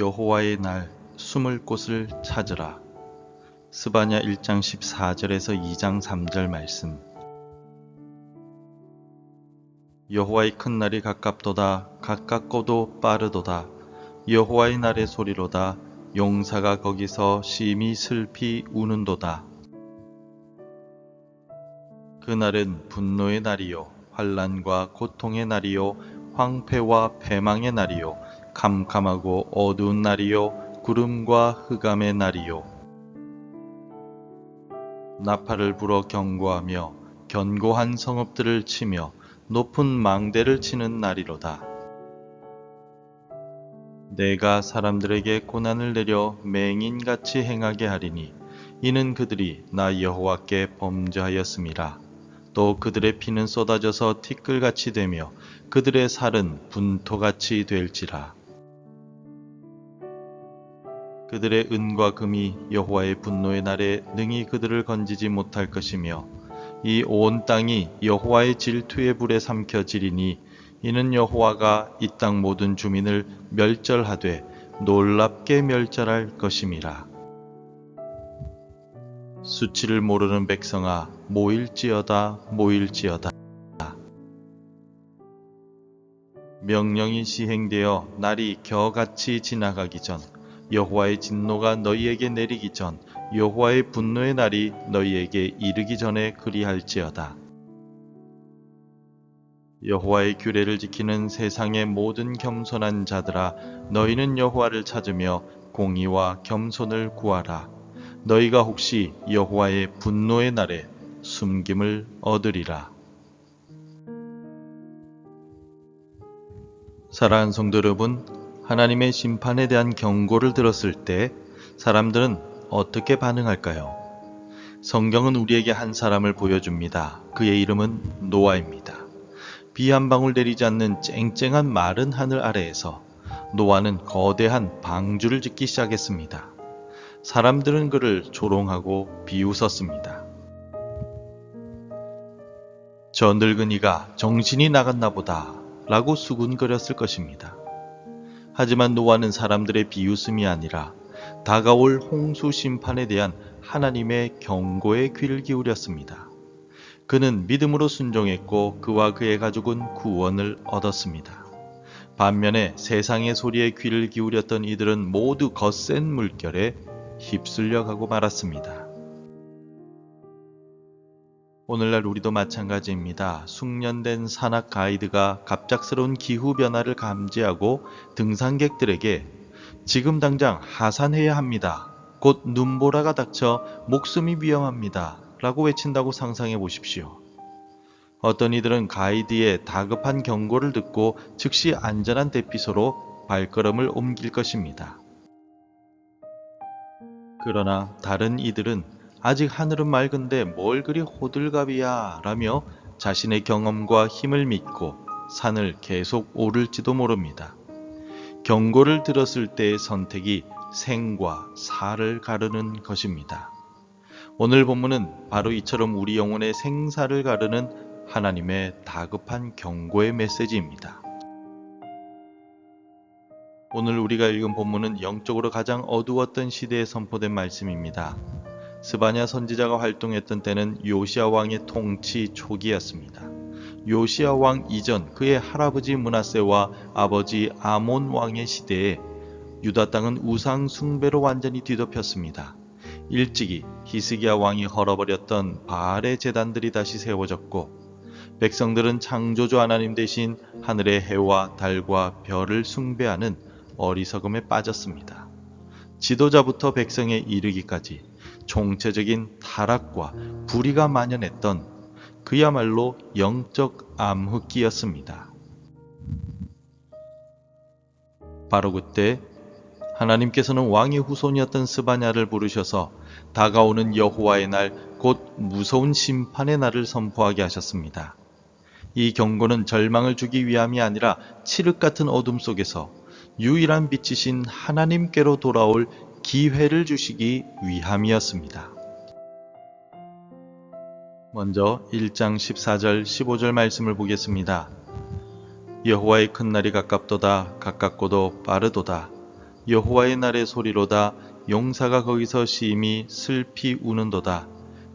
여호와의 날 숨을 곳을 찾으라. 스바냐 1장 14절에서 2장 3절 말씀. 여호와의 큰 날이 가깝도다 가깝고도 빠르도다 여호와의 날의 소리로다 용사가 거기서 심히 슬피 우는도다. 그날은 분노의 날이요 환란과 고통의 날이요 황폐와 패망의 날이요 캄캄하고 어두운 날이요 구름과 흑암의 날이요 나팔을 불어 경고하며 견고한 성읍들을 치며 높은 망대를 치는 날이로다. 내가 사람들에게 고난을 내려 맹인같이 행하게 하리니 이는 그들이 나 여호와께 범죄하였음이라. 또 그들의 피는 쏟아져서 티끌같이 되며 그들의 살은 분토같이 될지라. 그들의 은과 금이 여호와의 분노의 날에 능히 그들을 건지지 못할 것이며 이 온 땅이 여호와의 질투의 불에 삼켜지리니 이는 여호와가 이 땅 모든 주민을 멸절하되 놀랍게 멸절할 것임이라. 수치를 모르는 백성아 모일지어다 모일지어다. 명령이 시행되어 날이 겨같이 지나가기 전 여호와의 진노가 너희에게 내리기 전 여호와의 분노의 날이 너희에게 이르기 전에 그리할지어다. 여호와의 규례를 지키는 세상의 모든 겸손한 자들아 너희는 여호와를 찾으며 공의와 겸손을 구하라. 너희가 혹시 여호와의 분노의 날에 숨김을 얻으리라. 사랑하는 성도 여러분, 하나님의 심판에 대한 경고를 들었을 때 사람들은 어떻게 반응할까요? 성경은 우리에게 한 사람을 보여줍니다. 그의 이름은 노아입니다. 비 한 방울 내리지 않는 쨍쨍한 마른 하늘 아래에서 노아는 거대한 방주를 짓기 시작했습니다. 사람들은 그를 조롱하고 비웃었습니다. 저 늙은이가 정신이 나갔나 보다 라고 수군거렸을 것입니다. 하지만 노아는 사람들의 비웃음이 아니라 다가올 홍수 심판에 대한 하나님의 경고에 귀를 기울였습니다. 그는 믿음으로 순종했고 그와 그의 가족은 구원을 얻었습니다. 반면에 세상의 소리에 귀를 기울였던 이들은 모두 거센 물결에 휩쓸려 가고 말았습니다. 오늘날 우리도 마찬가지입니다. 숙련된 산악 가이드가 갑작스러운 기후 변화를 감지하고 등산객들에게 지금 당장 하산해야 합니다. 곧 눈보라가 닥쳐 목숨이 위험합니다. 라고 외친다고 상상해 보십시오. 어떤 이들은 가이드의 다급한 경고를 듣고 즉시 안전한 대피소로 발걸음을 옮길 것입니다. 그러나 다른 이들은 아직 하늘은 맑은데 뭘 그리 호들갑이야 라며 자신의 경험과 힘을 믿고 산을 계속 오를지도 모릅니다. 경고를 들었을 때의 선택이 생과 사를 가르는 것입니다. 오늘 본문은 바로 이처럼 우리 영혼의 생사를 가르는 하나님의 다급한 경고의 메시지입니다. 오늘 우리가 읽은 본문은 영적으로 가장 어두웠던 시대에 선포된 말씀입니다. 스바냐 선지자가 활동했던 때는 요시아 왕의 통치 초기였습니다. 요시아 왕 이전 그의 할아버지 문하세와 아버지 아몬 왕의 시대에 유다 땅은 우상 숭배로 완전히 뒤덮였습니다. 일찍이 히스기야 왕이 헐어버렸던 바알의 재단들이 다시 세워졌고 백성들은 창조주 하나님 대신 하늘의 해와 달과 별을 숭배하는 어리석음에 빠졌습니다. 지도자부터 백성에 이르기까지 총체적인 타락과 불의가 만연했던 그야말로 영적 암흑기였습니다. 바로 그때 하나님께서는 왕의 후손이었던 스바냐를 부르셔서 다가오는 여호와의 날 곧 무서운 심판의 날을 선포하게 하셨습니다. 이 경고는 절망을 주기 위함이 아니라 칠흑 같은 어둠 속에서 유일한 빛이신 하나님께로 돌아올 기회를 주시기 위함이었습니다. 먼저 1장 14절 15절 말씀을 보겠습니다. 여호와의 큰 날이 가깝도다 가깝고도 빠르도다 여호와의 날의 소리로다 용사가 거기서 심히 슬피 우는도다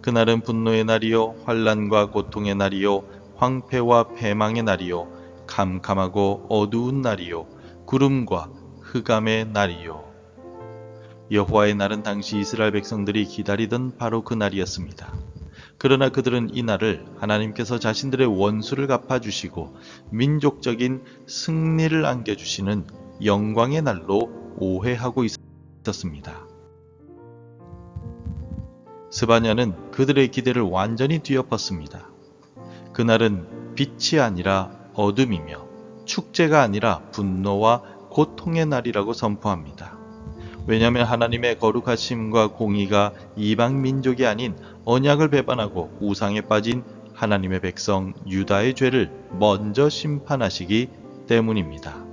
그날은 분노의 날이요 환란과 고통의 날이요 황폐와 패망의 날이요 캄캄하고 어두운 날이요 구름과 흑암의 날이요 여호와의 날은 당시 이스라엘 백성들이 기다리던 바로 그 날이었습니다. 그러나 그들은 이 날을 하나님께서 자신들의 원수를 갚아주시고 민족적인 승리를 안겨주시는 영광의 날로 오해하고 있었습니다. 스바냐는 그들의 기대를 완전히 뒤엎었습니다. 그날은 빛이 아니라 어둠이며 축제가 아니라 분노와 고통의 날이라고 선포합니다. 왜냐하면 하나님의 거룩하심과 공의가 이방 민족이 아닌 언약을 배반하고 우상에 빠진 하나님의 백성 유다의 죄를 먼저 심판하시기 때문입니다.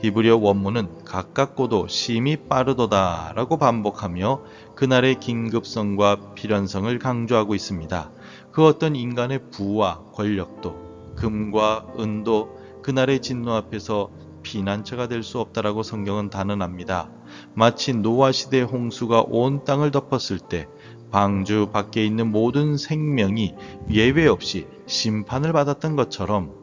히브리어 원문은 가깝고도 심히 빠르도다 라고 반복하며 그날의 긴급성과 필연성을 강조하고 있습니다. 그 어떤 인간의 부와 권력도 금과 은도 그날의 진노 앞에서 피난처가 될 수 없다라고 성경은 단언합니다. 마치 노아 시대 홍수가 온 땅을 덮었을 때 방주 밖에 있는 모든 생명이 예외 없이 심판을 받았던 것처럼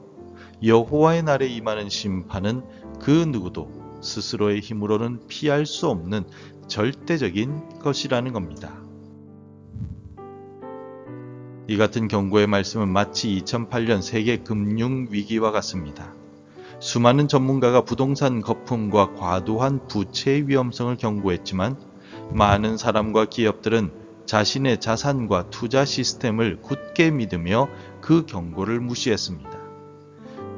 여호와의 날에 임하는 심판은 그 누구도 스스로의 힘으로는 피할 수 없는 절대적인 것이라는 겁니다. 이 같은 경고의 말씀은 마치 2008년 세계 금융 위기와 같습니다. 수많은 전문가가 부동산 거품과 과도한 부채의 위험성을 경고했지만 많은 사람과 기업들은 자신의 자산과 투자 시스템을 굳게 믿으며 그 경고를 무시했습니다.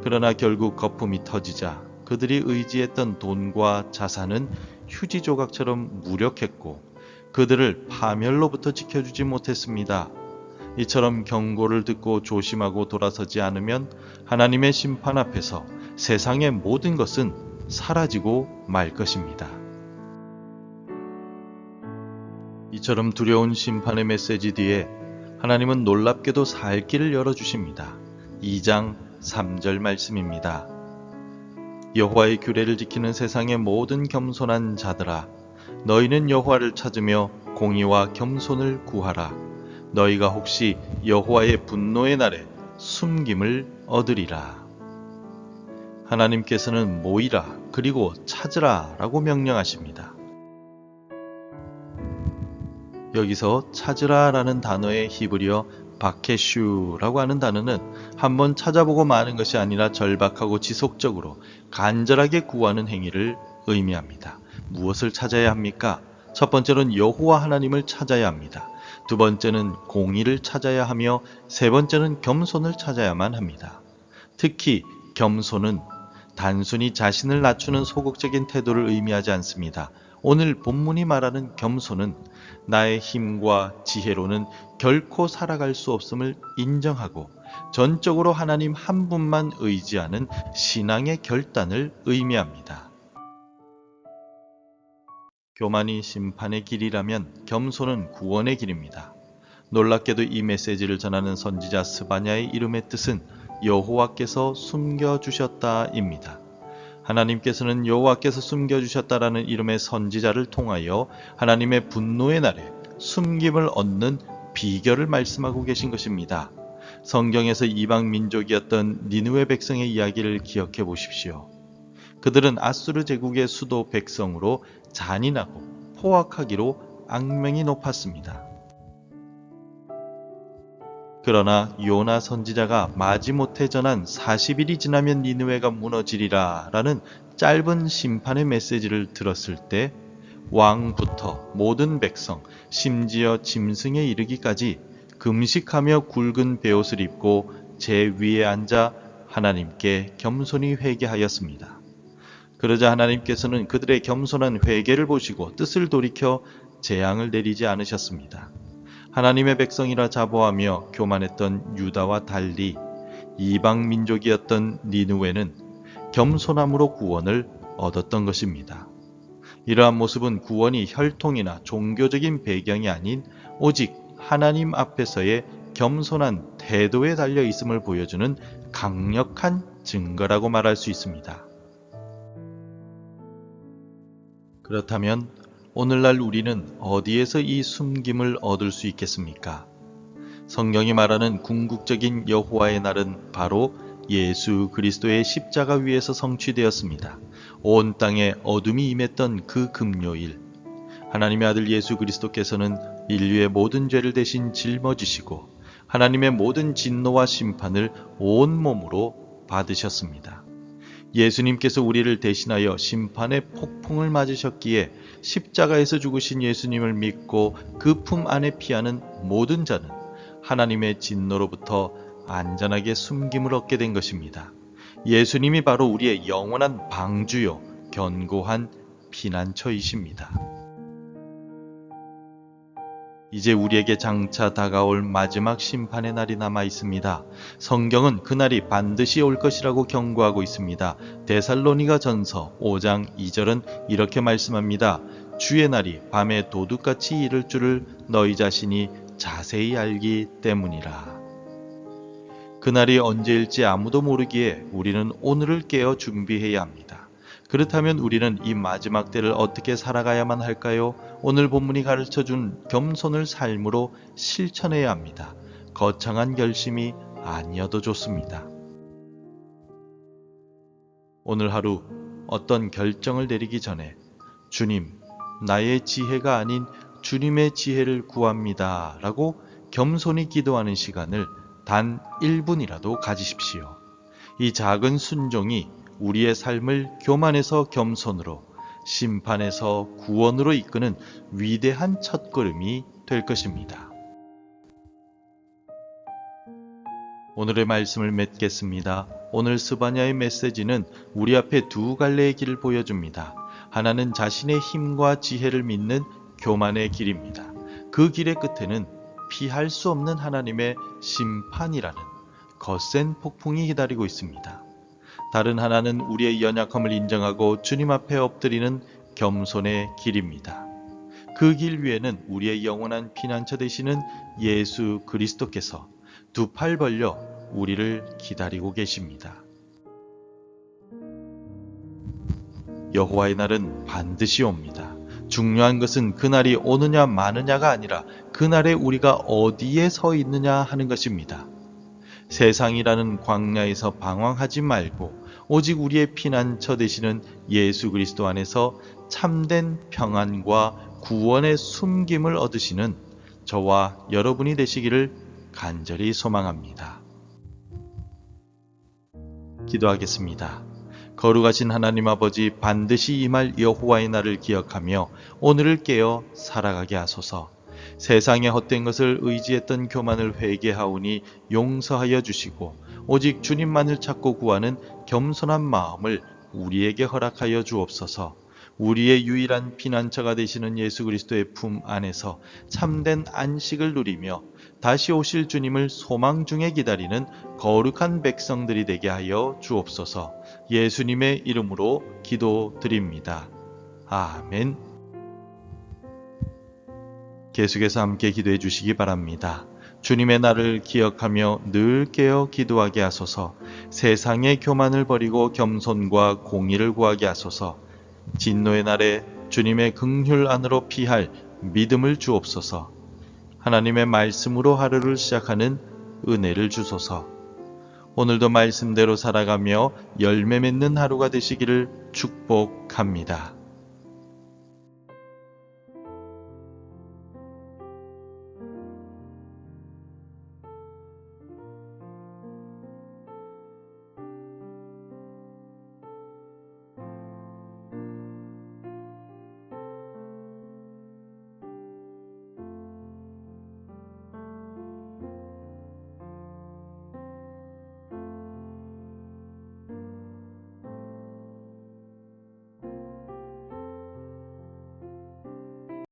그러나 결국 거품이 터지자 그들이 의지했던 돈과 자산은 휴지 조각처럼 무력했고 그들을 파멸로부터 지켜주지 못했습니다. 이처럼 경고를 듣고 조심하고 돌아서지 않으면 하나님의 심판 앞에서 세상의 모든 것은 사라지고 말 것입니다. 이처럼 두려운 심판의 메시지 뒤에 하나님은 놀랍게도 살 길을 열어주십니다. 2장 3절 말씀입니다. 여호와의 규례를 지키는 세상의 모든 겸손한 자들아 너희는 여호와를 찾으며 공의와 겸손을 구하라 너희가 혹시 여호와의 분노의 날에 숨김을 얻으리라 하나님께서는 모이라 그리고 찾으라 라고 명령하십니다. 여기서 찾으라 라는 단어의 히브리어 바케슈라고 하는 단어는 한번 찾아보고 마는 것이 아니라 절박하고 지속적으로 간절하게 구하는 행위를 의미합니다. 무엇을 찾아야 합니까? 첫 번째는 여호와 하나님을 찾아야 합니다. 두 번째는 공의를 찾아야 하며 세 번째는 겸손을 찾아야만 합니다. 특히 겸손은 단순히 자신을 낮추는 소극적인 태도를 의미하지 않습니다. 오늘 본문이 말하는 겸손은 나의 힘과 지혜로는 결코 살아갈 수 없음을 인정하고 전적으로 하나님 한 분만 의지하는 신앙의 결단을 의미합니다. 교만이 심판의 길이라면 겸손은 구원의 길입니다. 놀랍게도 이 메시지를 전하는 선지자 스바냐의 이름의 뜻은 여호와께서 숨겨 주셨다입니다. 하나님께서는 여호와께서 숨겨 주셨다라는 이름의 선지자를 통하여 하나님의 분노의 날에 숨김을 얻는 비결을 말씀하고 계신 것입니다. 성경에서 이방 민족이었던 니느웨 백성의 이야기를 기억해 보십시오. 그들은 아수르 제국의 수도 백성으로 잔인하고 포악하기로 악명이 높았습니다. 그러나 요나 선지자가 마지못해 전한 40일이 지나면 니느웨가 무너지리라 라는 짧은 심판의 메시지를 들었을 때 왕부터 모든 백성, 심지어 짐승에 이르기까지 금식하며 굵은 베옷을 입고 제 위에 앉아 하나님께 겸손히 회개하였습니다. 그러자 하나님께서는 그들의 겸손한 회개를 보시고 뜻을 돌이켜 재앙을 내리지 않으셨습니다. 하나님의 백성이라 자보하며 교만했던 유다와 달리 이방 민족이었던 니누웨는 겸손함으로 구원을 얻었던 것입니다. 이러한 모습은 구원이 혈통이나 종교적인 배경이 아닌 오직 하나님 앞에서의 겸손한 태도에 달려 있음을 보여주는 강력한 증거라고 말할 수 있습니다. 그렇다면 오늘날 우리는 어디에서 이 숨김을 얻을 수 있겠습니까? 성경이 말하는 궁극적인 여호와의 날은 바로 예수 그리스도의 십자가 위에서 성취되었습니다. 온 땅에 어둠이 임했던 그 금요일, 하나님의 아들 예수 그리스도께서는 인류의 모든 죄를 대신 짊어지시고 하나님의 모든 진노와 심판을 온 몸으로 받으셨습니다. 예수님께서 우리를 대신하여 심판의 폭풍을 맞으셨기에 십자가에서 죽으신 예수님을 믿고 그 품 안에 피하는 모든 자는 하나님의 진노로부터 안전하게 숨김을 얻게 된 것입니다. 예수님이 바로 우리의 영원한 방주요, 견고한 피난처이십니다. 이제 우리에게 장차 다가올 마지막 심판의 날이 남아 있습니다. 성경은 그날이 반드시 올 것이라고 경고하고 있습니다. 데살로니가 전서 5장 2절은 이렇게 말씀합니다. 주의 날이 밤에 도둑같이 이를 줄을 너희 자신이 자세히 알기 때문이라. 그날이 언제일지 아무도 모르기에 우리는 오늘을 깨어 준비해야 합니다. 그렇다면 우리는 이 마지막 때를 어떻게 살아가야만 할까요? 오늘 본문이 가르쳐 준 겸손을 삶으로 실천해야 합니다. 거창한 결심이 아니어도 좋습니다. 오늘 하루 어떤 결정을 내리기 전에 주님, 나의 지혜가 아닌 주님의 지혜를 구합니다. 라고 겸손히 기도하는 시간을 단 1분이라도 가지십시오. 이 작은 순종이 우리의 삶을 교만에서 겸손으로, 심판에서 구원으로 이끄는 위대한 첫걸음이 될 것입니다. 오늘의 말씀을 맺겠습니다. 오늘 스바냐의 메시지는 우리 앞에 두 갈래의 길을 보여줍니다. 하나는 자신의 힘과 지혜를 믿는 교만의 길입니다. 그 길의 끝에는 피할 수 없는 하나님의 심판이라는 거센 폭풍이 기다리고 있습니다. 다른 하나는 우리의 연약함을 인정하고 주님 앞에 엎드리는 겸손의 길입니다. 그 길 위에는 우리의 영원한 피난처 되시는 예수 그리스도께서 두 팔 벌려 우리를 기다리고 계십니다. 여호와의 날은 반드시 옵니다. 중요한 것은 그날이 오느냐 마느냐가 아니라 그날에 우리가 어디에 서 있느냐 하는 것입니다. 세상이라는 광야에서 방황하지 말고 오직 우리의 피난처 되시는 예수 그리스도 안에서 참된 평안과 구원의 숨김을 얻으시는 저와 여러분이 되시기를 간절히 소망합니다. 기도하겠습니다. 거룩하신 하나님 아버지 반드시 임할 여호와의 날을 기억하며 오늘을 깨어 살아가게 하소서. 세상의 헛된 것을 의지했던 교만을 회개하오니 용서하여 주시고 오직 주님만을 찾고 구하는 겸손한 마음을 우리에게 허락하여 주옵소서. 우리의 유일한 피난처가 되시는 예수 그리스도의 품 안에서 참된 안식을 누리며 다시 오실 주님을 소망 중에 기다리는 거룩한 백성들이 되게 하여 주옵소서. 예수님의 이름으로 기도드립니다. 아멘. 계속해서 함께 기도해 주시기 바랍니다. 주님의 날을 기억하며 늘 깨어 기도하게 하소서. 세상의 교만을 버리고 겸손과 공의를 구하게 하소서. 진노의 날에 주님의 긍휼 안으로 피할 믿음을 주옵소서. 하나님의 말씀으로 하루를 시작하는 은혜를 주소서. 오늘도 말씀대로 살아가며 열매 맺는 하루가 되시기를 축복합니다.